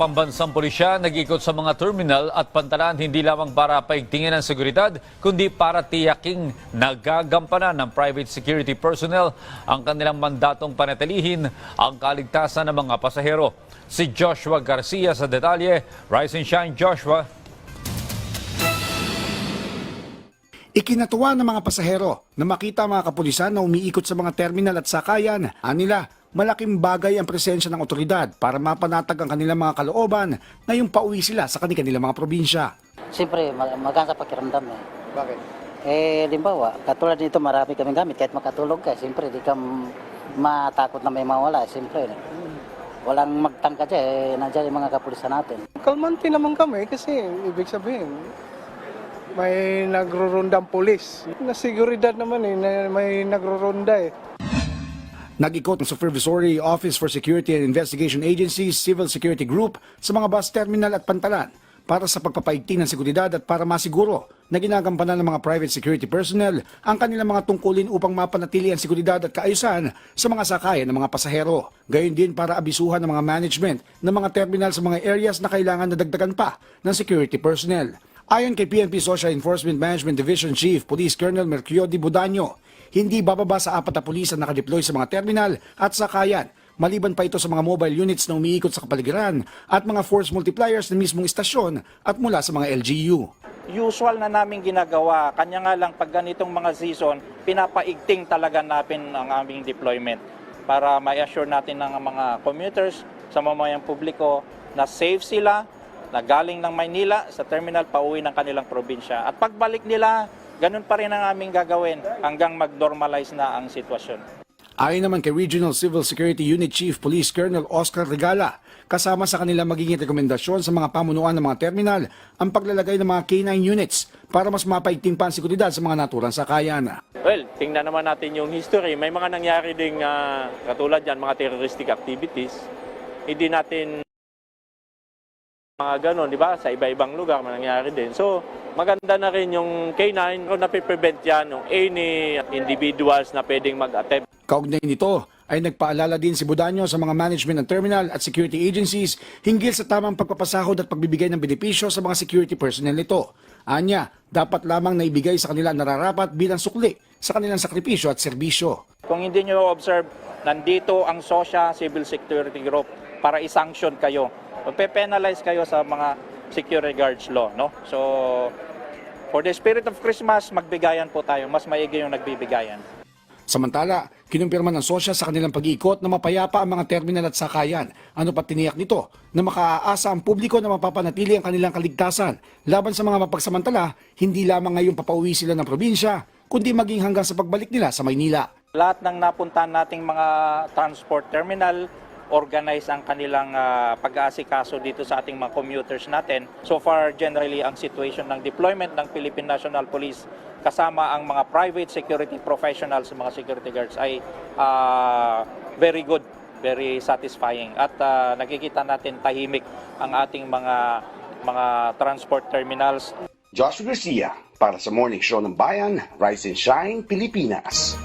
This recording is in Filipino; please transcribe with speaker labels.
Speaker 1: pambansang pulisya nag-ikot sa mga terminal at pantalan hindi lamang para paigtingin ang seguridad, kundi para tiyaking nagagampanan ng private security personnel ang kanilang mandatong panatilihin ang kaligtasan ng mga pasahero. Si Joshua Garcia sa detalye. Rise and shine, Joshua.
Speaker 2: Ikinatuwa ng mga pasahero na makita mga kapulisan na umiikot sa mga terminal at sakayan. Anila, malaking bagay ang presensya ng otoridad para mapanatag ang kanilang mga kalooban ngayong pauwi sila sa kanilang mga probinsya.
Speaker 3: Siyempre, mag- maganda sa pakiramdam eh.
Speaker 2: Bakit?
Speaker 3: Eh, limbawa, katulad nito marami kaming gamit. Kahit makatulog ka, siyempre, di ka matakot na may mawala. Siyempre, walang magtangka dyan. Eh, nandiyan yung mga kapulisan natin.
Speaker 4: Kalmante naman kami kasi ibig sabihin may nagrurundang pulis. Na seguridad naman eh, na may nagrurunda eh.
Speaker 2: Nag-ikot ng Supervisory Office for Security and Investigation Agencies Civil Security Group sa mga bus terminal at pantalan para sa pagpapaigting ng seguridad at para masiguro na ginagampanan ng mga private security personnel ang kanilang mga tungkulin upang mapanatili ang seguridad at kaayusan sa mga sakayan ng mga pasahero. Gayon din para abisuhan ng mga management ng mga terminal sa mga areas na kailangan na dagdagan pa ng security personnel. Ayon kay PNP Social Enforcement Management Division Chief Police Colonel Mercurio Di Budanyo, hindi bababa sa apat na pulis ang nakadeploy sa mga terminal at sakayan. Maliban pa ito sa mga mobile units na umiikot sa kapaligiran at mga force multipliers na mismong istasyon at mula sa mga LGU.
Speaker 5: usual na namin ginagawa. Kanya nga lang pag ganitong mga season, pinapaigting talaga natin ang aming deployment para ma-assure natin ng mga commuters sa mamayang publiko na safe sila, na galing ng Maynila sa terminal pauwi ng kanilang probinsya. At pagbalik nila, ganun pa rin ang aming gagawin hanggang mag-normalize na ang sitwasyon.
Speaker 2: Ayon naman kay Regional Civil Security Unit Chief Police Colonel Oscar Regala, kasama sa kanilang magiging rekomendasyon sa mga pamunuan ng mga terminal ang paglalagay ng mga K9 units para mas mapaigting pa ang seguridad sa mga naturang sakayan.
Speaker 6: Well, tingnan naman natin yung history. May mga nangyari ding ah, katulad yan, mga terroristic activities. Hindi natin mga ganon, di ba? Sa iba-ibang lugar nangyari din. So, maganda na rin yung K9 kung napiprevent yan yung any individuals na pwedeng mag-attempt
Speaker 2: Kaugnay nito ay nagpaalala din si Budanyo sa mga management ng terminal at security agencies hinggil sa tamang pagpapasahod at pagbibigay ng benepisyo sa mga security personnel nito. Anya, dapat lamang naibigay sa kanila nararapat bilang sukli sa kanilang sakripisyo at serbisyo.
Speaker 5: Kung hindi nyo observe, nandito ang SOSHA Civil Security Group para i-sanction kayo. Pe-penalize kayo sa mga security guards law. No? So, for the spirit of Christmas, magbigayan po tayo. Mas maigi yung nagbibigayan.
Speaker 2: Samantala, kinumpirma ng sosya sa kanilang pag-iikot na mapayapa ang mga terminal at sakayan. Ano pa tiniyak nito na makaaasa ang publiko na mapapanatili ang kanilang kaligtasan laban sa mga mapagsamantala, hindi lamang ngayong papauwi sila ng probinsya, kundi maging hanggang sa pagbalik nila sa Maynila.
Speaker 5: Lahat ng napuntahan nating mga transport terminal, organize ang kanilang ah, pag-aasikaso dito sa ating mga commuters natin. So far, generally, ang situation ng deployment ng Philippine National Police kasama ang mga private security professionals, mga security guards ay ah, very good, very satisfying. At ah, nakikita natin tahimik ang ating mga mga transport terminals.
Speaker 7: Joshua Garcia para sa Morning Show ng Bayan, Rise and Shine, Pilipinas.